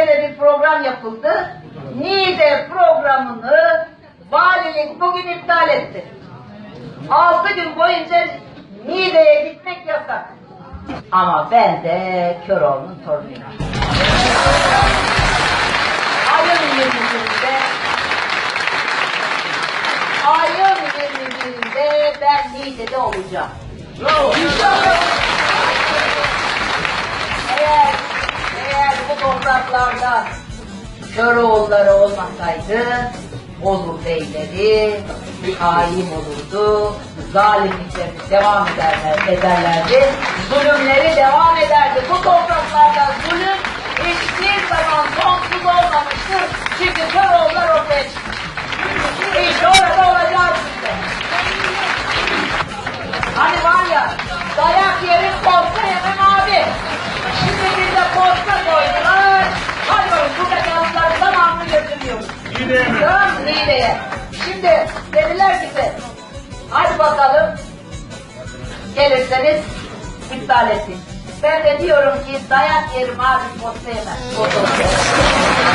Niğde'de bir program yapıldı. Niğde programını valilik bugün iptal etti. Altı gün boyunca Niğde'ye gitmek yasak. Ama ben de Köroğlu'nun torunuyum. Ayın 21'inde ayın 21'inde ben Niğde'de olacağım. Eğer, topraklarda Köroğulları olmasaydı Bozur beyleri hain olurdu, zalimlikleri devam ederler, ederlerdi, zulümleri devam ederdi. Bu topraklarda zulüm hiçbir zaman sonsuz olmamıştır. Çünkü Köroğullar mı Niğde'ye? Şimdi dediler ki bize, hadi bakalım gelirseniz iptal etsin. Ben de diyorum ki dayak yerim abi posta yemem. Posta yemem.